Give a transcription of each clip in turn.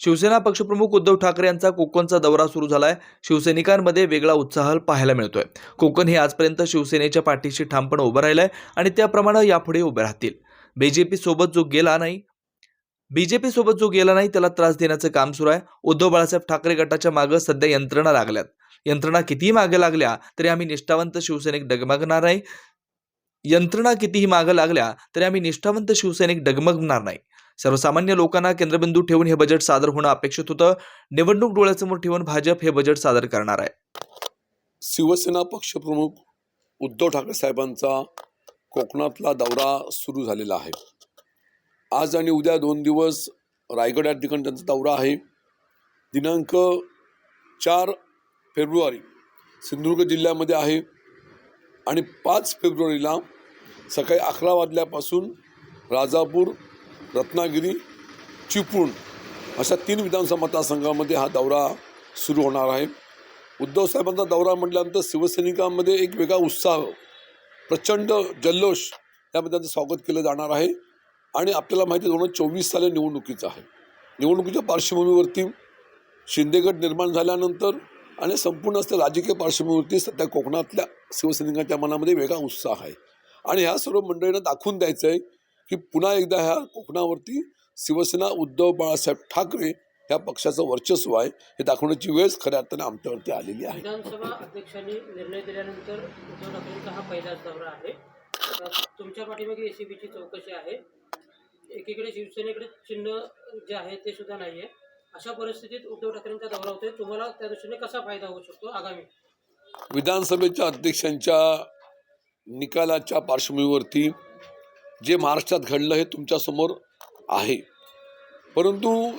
शिवसेना पक्षप्रमुख उद्धव ठाकरे यांचा कोकणचा दौरा सुरू झालाय. शिवसैनिकांमध्ये वेगळा उत्साह पाहायला मिळतोय. कोकण हे आजपर्यंत शिवसेनेच्या पाठीशी ठामपणे उभं राहिलंय आणि त्याप्रमाणे यापुढे उभे राहतील. बीजेपी सोबत जो गेला नाही बीजेपी सोबत जो गेला नाही त्याला त्रास देण्याचं काम सुरू आहे. उद्धव बाळासाहेब ठाकरे गटाच्या मागं सध्या यंत्रणा लागल्यात. यंत्रणा कितीही मागे लागल्या तरी आम्ही निष्ठावंत शिवसैनिक डगमगणार नाही. यंत्रणा कितीही मागे लागल्या तरी आम्ही निष्ठावंत शिवसैनिक डगमगणार नाही. सर्वसामान्य लोकांना केंद्रबिंदू ठेवून हे बजेट सादर होणं अपेक्षित होतं. निवडणूक डोळ्यासमोर ठेवून भाजप हे बजेट सादर करणार आहे. शिवसेना पक्षप्रमुख उद्धव ठाकरे साहेबांचा कोकणातला दौरा सुरू झालेला आहे. आज आणि उद्या दोन दिवस रायगड या ठिकाणी त्यांचा दौरा आहे. दिनांक चार फेब्रुवारी सिंधुदुर्ग जिल्ह्यामध्ये आहे आणि पाच फेब्रुवारीला सकाळी अकरा वाजल्यापासून राजापूर रत्नागिरी चिपळूण अशा तीन विधानसभा मतदारसंघामध्ये हा दौरा सुरू होणार आहे. उद्धव साहेबांचा दौरा म्हटल्यानंतर शिवसैनिकांमध्ये एक वेगळा उत्साह प्रचंड जल्लोष यामध्ये त्यांचं स्वागत केलं जाणार आहे. आणि आपल्याला माहिती आहे दोन हजार चोवीस साली निवडणुकीचं आहे. निवडणुकीच्या पार्श्वभूमीवरती शिंदेगड निर्माण झाल्यानंतर आणि संपूर्ण असल्या राजकीय पार्श्वभूमीवरती सध्या कोकणातल्या शिवसैनिकांच्या मनामध्ये वेगळा उत्साह आहे. आणि ह्या सर्व मंडळींना दाखवून द्यायचं आहे की पुन्हा एकदा ह्या कोकणावरती शिवसेना उद्धव बाळासाहेब ठाकरे ह्या पक्षाचं वर्चस्व आहे हे दाखवण्याची वेळच खऱ्या अर्थाने आमच्यावरती आलेली आहे. विधानसभा अध्यक्षांनी निर्णय दिल्यानंतर उद्धव ठाकरेंचा हा पहिलाच दौरा आहे. तुमच्या पाठीमागे एसीबीची चौकशी आहे. एकीकडे शिवसेनेकडे चिन्ह जे आहे ते सुद्धा नाही आहे अशा परिस्थितीत उद्धव ठाकरेंचा दौरा होतोय. तुम्हाला त्या दृष्टीने कसा फायदा होऊ शकतो आगामी? विधानसभेच्या अध्यक्षांच्या निकालाच्या पार्श्वभूमीवरती जे महाराष्ट्रात घडलं हे तुमच्यासमोर आहे. परंतु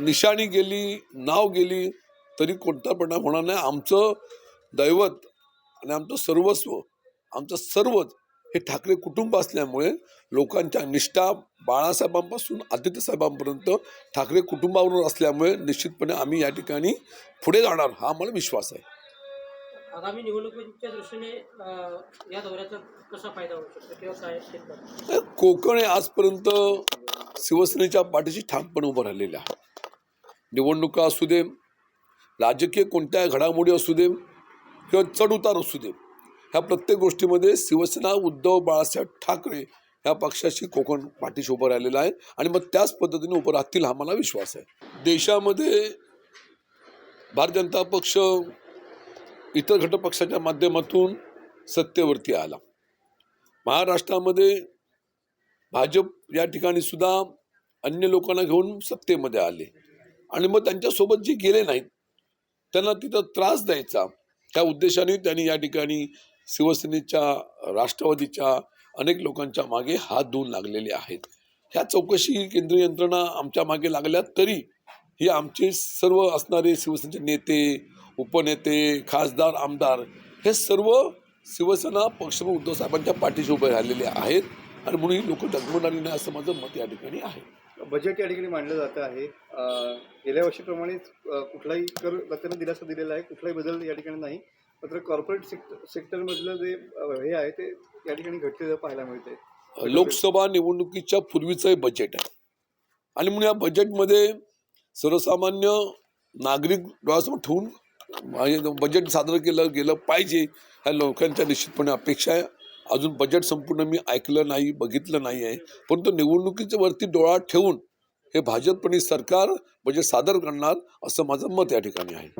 निशाणी गेली नाव गेली तरी कोणता परिणाम होणार नाही. आमचं दैवत आणि आमचं सर्वस्व आमचं सर्वच हे ठाकरे कुटुंब असल्यामुळे लोकांच्या निष्ठा बाळासाहेबांपासून आदित्यसाहेबांपर्यंत ठाकरे कुटुंबावरून असल्यामुळे निश्चितपणे आम्ही या ठिकाणी पुढे जाणार हा आम्हाला विश्वास आहे. आगामी निवडणुकीच्या दृष्टीने या दौऱ्याचा कसा फायदा होऊ शकतो किंवा काय कोकण हे आजपर्यंत शिवसेनेच्या पाठीशी ठामपणे उभं राहिलेलं आहे. निवडणुका असू दे राजकीय कोणत्या घडामोडी असू दे किंवा चढ उतार असू दे ह्या प्रत्येक गोष्टीमध्ये शिवसेना उद्धव बाळासाहेब ठाकरे ह्या पक्षाशी कोकण पाठीशी उभं राहिलेलं आहे आणि मग त्याच पद्धतीने उभं राहतील हा मला विश्वास आहे. देशामध्ये भारतीय जनता पक्ष इतर घटकपक्षाच्या माध्यमातून सत्तेवरती आला. महाराष्ट्रामध्ये भाजप या ठिकाणी सुद्धा अन्य लोकांना घेऊन सत्तेमध्ये आले. आणि मग त्यांच्यासोबत जे गेले नाहीत त्यांना तिथं त्रास द्यायचा. त्या उद्देशाने त्यांनी या ठिकाणी शिवसेनेच्या राष्ट्रवादीच्या अनेक लोकांच्या मागे हात धुवून लागलेले आहेत. ह्या चौकशी केंद्रीय यंत्रणा आमच्या मागे लागल्या तरी ही आमचे सर्व असणारे शिवसेनेचे नेते उपनेते खासदार आमदार हे सर्व शिवसेना पक्षप्रमुख उद्धव साहेबांच्या पाठीशी उभे राहिलेले आहेत आणि म्हणून ही लोक डगमगणारी नाही असं माझं मत या ठिकाणी आहे. बजेट या ठिकाणी मांडलं जातं आहे. गेल्या वर्षीप्रमाणेच कुठलाही कर त्यानं दिलासा दिलेला आहे कुठलाही बदल या ठिकाणी नाही. मात्र कॉर्पोरेट सेक्टर सेक्टरमधलं जे हे आहे ते या ठिकाणी घटलेलं पाहायला मिळते लोकसभा निवडणुकीच्या पूर्वीचं हे बजेट आहे. आणि म्हणून या बजेटमध्ये सर्वसामान्य नागरिक डोळ्यासमोर ठेवून बजेट सादर केलं गेलं पाहिजे ह्या लोकांच्या निश्चितपणे अपेक्षा आहे. अजून बजेट संपूर्ण मी ऐकलं नाही बघितलं नाही आहे. परंतु निवडणुकीच्या वरती डोळा ठेवून हे भाजपने सरकार बजेट सादर करणार असं माझं मत या ठिकाणी आहे.